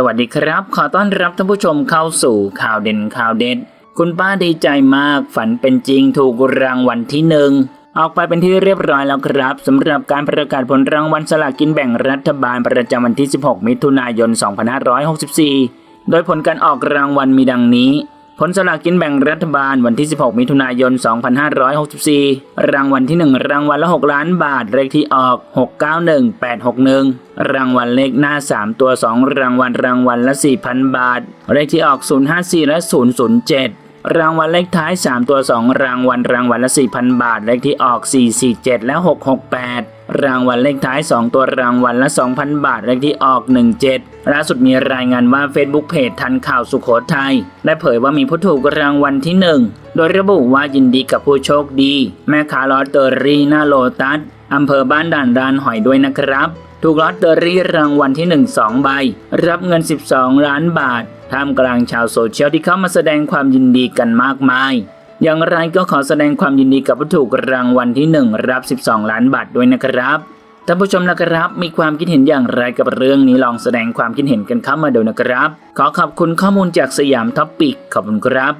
สวัสดีครับ ขอต้อนรับท่านผู้ชมเข้าสู่ข่าวเด่นข่าวเด็ด คุณป้าดีใจมากฝันเป็นจริงถูกรางวัลที่หนึ่งออกไปเป็นที่เรียบร้อยแล้วครับสำหรับการประกาศผลรางวัลสลากกินแบ่งรัฐบาลประจำวันที่ 16 มิถุนายน 2564 โดยผลการออกรางวัลมีดังนี้ ผลสลากกินแบ่งรัฐบาลวันที่ 16 มิถุนายน 2564 รางวัลที่ 1 รางวัลละ 6 ล้านบาท เลขที่ออก 691861 รางวัลเลขหน้า 3 ตัว 2 รางวัลรางวัลละ 4,000 บาท เลขที่ออก 054 และ 007 รางวัลเลขท้าย 3 ตัว 2 รางวัลรางวัลละ 4,000 บาท เลขที่ออก 447 และ 668 รางวัลเลขท้าย 2 ตัวรางวัลละ 2,000 บาท เลขที่ออก 17 ล่าสุดมีรายงานว่า Facebook เพจทันข่าวสุขโขทัยได้เผยว่ามีผู้ถูกรางวัลที่ 1 โดยระบุว่ายินดีกับผู้โชคดี แม่ค้าลอตเตอรี่หน้าโลตัสอำเภอบ้านด่านดานหอยด้วยนะครับ ถูกลอตเตอรี่รางวัลที่ 1 2 ใบ รับเงิน 12 ล้านบาท ท่ามกลางชาวโซเชียลที่เข้ามาแสดงความยินดีกันมากมาย อย่างไรก็ขอแสดงความยินดีกับผู้ถูกรางวัลที่ 1 รับ 12 ล้านบาทด้วยนะครับท่านผู้ชมนะครับ มีความคิดเห็นอย่างไรกับเรื่องนี้ลองแสดงความคิดเห็นกันเข้ามาดูนะครับ ขอขอบคุณข้อมูลจากสยามท็อปปิกขอบคุณครับ